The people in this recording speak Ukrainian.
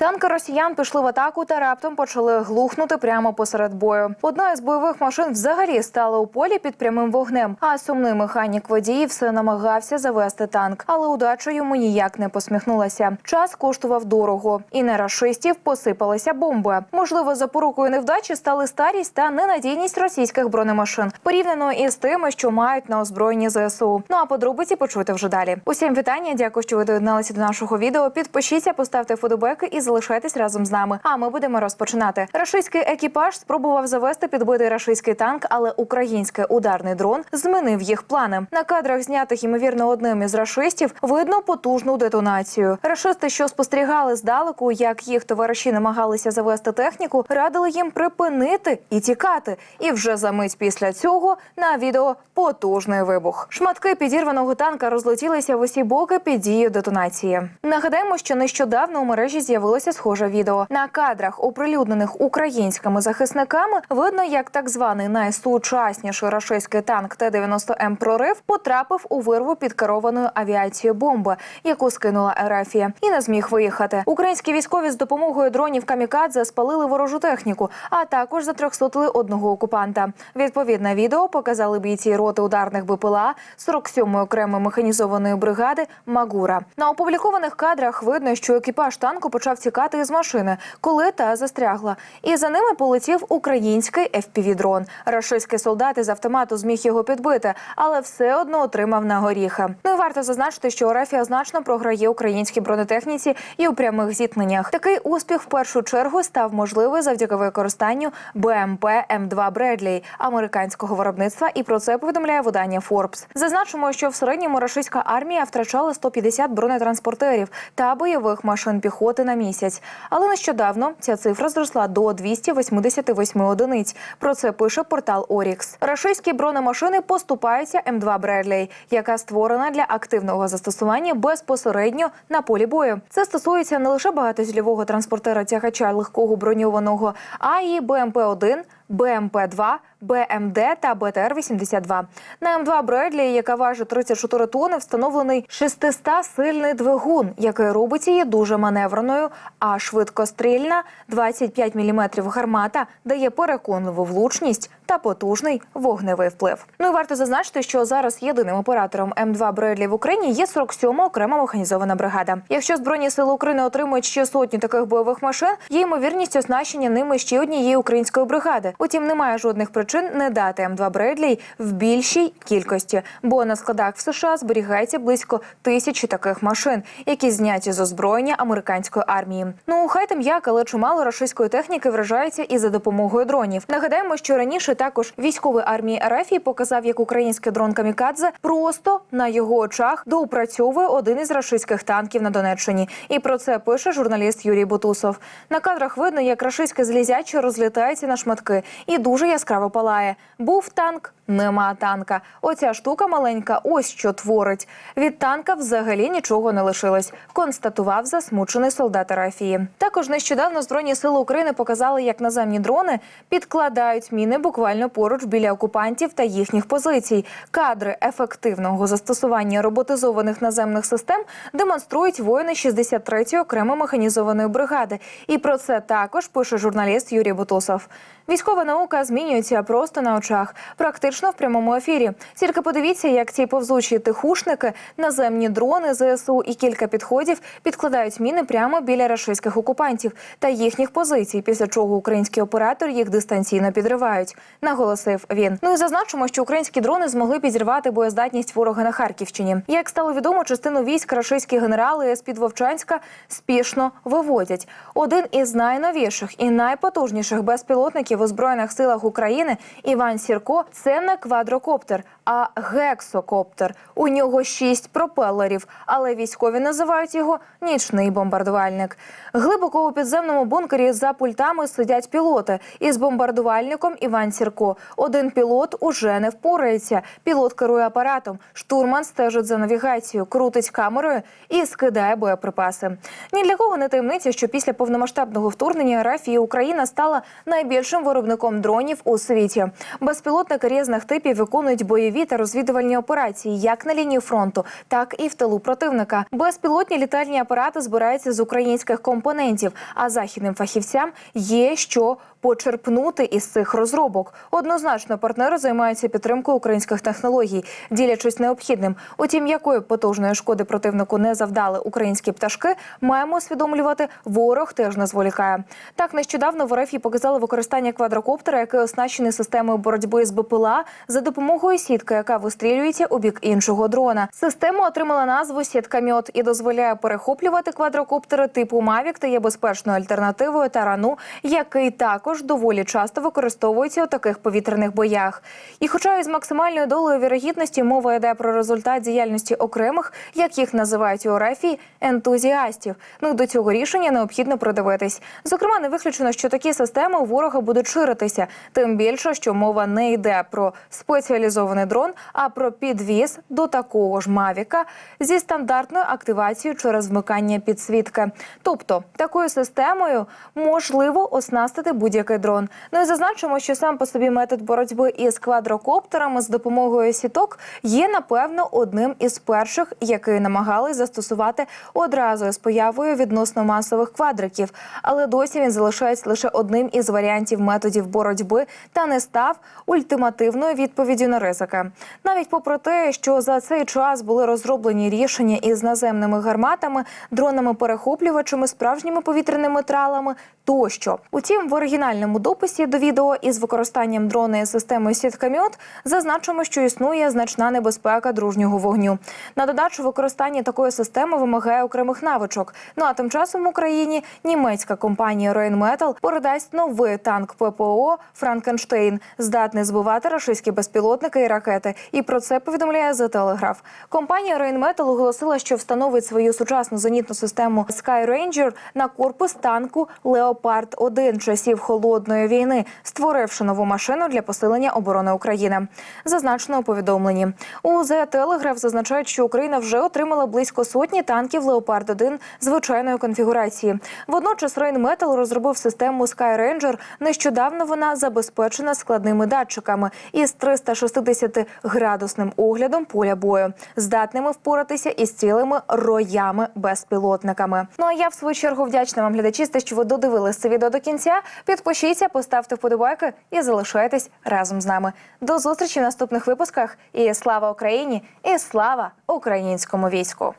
Танки росіян пішли в атаку та раптом почали глухнути прямо посеред бою. Одна із бойових машин взагалі стала у полі під прямим вогнем. А сумний механік водій все намагався завести танк, але удача йому ніяк не посміхнулася. Час коштував дорого, і на рашистів посипалися бомби. Можливо, запорукою невдачі стали старість та ненадійність російських бронемашин, порівняно із тими, що мають на озброєнні ЗСУ. Ну а подробиці почуйте вже далі. Усім вітання. Дякую, що ви доєдналися до нашого відео. Підпишіться, поставте вподобайки і залишайтесь разом з нами. А ми будемо розпочинати. Рашистський екіпаж спробував завести підбитий рашистський танк, але український ударний дрон змінив їх плани. На кадрах, знятих ймовірно одним із рашистів, видно потужну детонацію. Рашисти, що спостерігали здалеку, як їх товариші намагалися завести техніку, радили їм припинити і тікати. І вже за мить після цього на відео потужний вибух. Шматки підірваного танка розлетілися в усі боки під дією детонації. Нагадаємо, що нещодавно у мережі з'явилося схоже відео. На кадрах, оприлюднених українськими захисниками, видно, як так званий найсучасніший рашистський танк Т-90М прорив потрапив у вирву під керованою авіацією бомби, яку скинула Ерефія, і не зміг виїхати. Українські військові з допомогою дронів камікадзе спалили ворожу техніку, а також затрьохсотили одного окупанта. Відповідне відео показали бійці роти ударних БПЛА 47-ї окремої механізованої бригади Магура. На опублікованих кадрах видно, що екіпаж танку почав тікати із машини, коли та застрягла. І за ними полетів український FPV-дрон. Рашистський солдат із автомату зміг його підбити, але все одно отримав на горіха. Ну і варто зазначити, що Рафія значно програє українській бронетехніці і у прямих зіткненнях. Такий успіх в першу чергу став можливий завдяки використанню БМП М2 Бредлі американського виробництва. І про це повідомляє видання Forbes. Зазначимо, що в середньому рашистська армія втрачала 150 бронетранспортерів та бойових машин піхоти на місяць. Але нещодавно ця цифра зросла до 288 одиниць. Про це пише портал Орікс. Рашистські бронемашини поступаються М2 Бредлі, яка створена для активного застосування безпосередньо на полі бою. Це стосується не лише багатозільового транспортера тягача легкого броньованого, а й БМП 1 БМП-2, БМД та БТР-82. На М2 Бредлі, яка важить 34 тони, встановлений 600-сильний двигун, який робить її дуже маневреною, а швидкострільна 25 мм гармата дає переконливу влучність та потужний вогневий вплив. Ну і варто зазначити, що зараз єдиним оператором М2 Бредлі в Україні є 47-ма окрема механізована бригада. Якщо збройні сили України отримують ще сотні таких бойових машин, є ймовірність оснащення ними ще однієї української бригади. Утім, немає жодних причин не дати М2 Бредлі в більшій кількості, бо на складах в США зберігається близько тисячі таких машин, які зняті з озброєння американської армії. Ну хай там як, але чимало рашистської техніки вражається і за допомогою дронів. Нагадаємо, що раніше також військовий армії РФ показав, як український дрон Камікадзе просто на його очах доопрацьовує один із рашистських танків на Донеччині. І про це пише журналіст Юрій Бутусов. На кадрах видно, як рашистське злізяче розлітається на шматки і дуже яскраво палає. Був танк, нема танка. Оця штука маленька, ось що творить. Від танка взагалі нічого не лишилось. Констатував засмучений солдат Арафії. Також нещодавно збройні сили України показали, як наземні дрони підкладають міни буквально поруч біля окупантів та їхніх позицій. Кадри ефективного застосування роботизованих наземних систем демонструють воїни 63-ї окремо механізованої бригади. І про це також пише журналіст Юрій Бутусов. Військова наука змінюється просто на очах, практично в прямому ефірі. Тільки подивіться, як ці повзучі тихушники, наземні дрони ЗСУ і кілька підходів підкладають міни прямо біля рашистських окупантів та їхніх позицій, після чого українські оператори їх дистанційно підривають. Наголосив він. Ну і зазначимо, що українські дрони змогли підірвати боєздатність ворога на Харківщині. Як стало відомо, частину військ рашистські генерали з під Вовчанська спішно виводять. Один із найновіших і найпотужніших безпілотників у збройних силах України Іван Сірко це не квадрокоптер, а гексокоптер. У нього шість пропелерів, але військові називають його нічний бомбардувальник. Глибоко у підземному бункері за пультами сидять пілоти. Із бомбардувальником Іван Сірко. Один пілот уже не впорається. Пілот керує апаратом. Штурман стежить за навігацією, крутить камерою і скидає боєприпаси. Ні для кого не таємниця, що після повномасштабного вторгнення РФ і Україна стала найбільшим виробником дронів у світі. Безпілотники різних різних типів виконують бойові та розвідувальні операції як на лінії фронту, так і в тилу противника. Безпілотні літальні апарати збираються з українських компонентів, а західним фахівцям є що почерпнути із цих розробок. Однозначно, партнери займаються підтримкою українських технологій, ділячись необхідним. Утім, якої потужної шкоди противнику не завдали українські пташки, маємо усвідомлювати, ворог теж не зволікає. Так нещодавно в РФ показали використання квадрокоптера, який оснащений системою боротьби з БПЛА за допомогою сітки, яка вистрілюється у бік іншого дрона. Система отримала назву сітка мьот і дозволяє перехоплювати квадрокоптери типу Мавік та є безпечною альтернативою тарану, який також доволі часто використовується у таких повітряних боях. І, хоча із максимальною долею вірогідності мова йде про результат діяльності окремих, як їх називають у РФ, ентузіастів. Ну до цього рішення необхідно придивитись. Зокрема, не виключено, що такі системи у ворога будуть ширитися, тим більше, що мова не йде про спеціалізований дрон, а про підвіз до такого ж мавіка зі стандартною активацією через вмикання підсвітки. Тобто такою системою можливо оснастити будь-який дрон. Ну і зазначимо, що сам по собі метод боротьби із квадрокоптерами з допомогою сіток є напевно одним із перших, який намагались застосувати одразу з появою відносно масових квадриків. Але досі він залишається лише одним із варіантів методів боротьби та не став ультимативною відповіддю на ризики. Навіть попри те, що за цей час були розроблені рішення із наземними гарматами, дронами-перехоплювачами, справжніми повітряними тралами тощо. Утім, в оригінальному дописі до відео із використанням дрона із системою сіткамьот зазначимо, що існує значна небезпека дружнього вогню. На додачу використання такої системи вимагає окремих навичок. Ну а тим часом в Україні німецька компанія Rheinmetall передасть новий танк ППО Франкенштейн, здатний збивати рашистські безпілотники і ракети. І про це повідомляє The Telegraph. Компанія Rheinmetall оголосила, що встановить свою сучасну зенітну систему Sky Ranger на корпус танку Леопард 1 часів холодної війни, створивши нову машину для посилення оборони України. Зазначено у повідомленні у The Telegraph зазначають, що Україна вже отримала близько сотні танків Леопард 1 звичайної конфігурації. Водночас Rheinmetall розробив систему Ranger. Нещодавно вона забезпечена складними датчиками із 360-градусним оглядом поля бою, здатними впоратися із цілими роями безпілотниками. Ну а я в свою чергу вдячна вам глядачі, що ви додивились це відео до кінця. Підпишіться, поставте вподобайки і залишайтесь разом з нами. До зустрічі в наступних випусках. І слава Україні! І слава українському війську!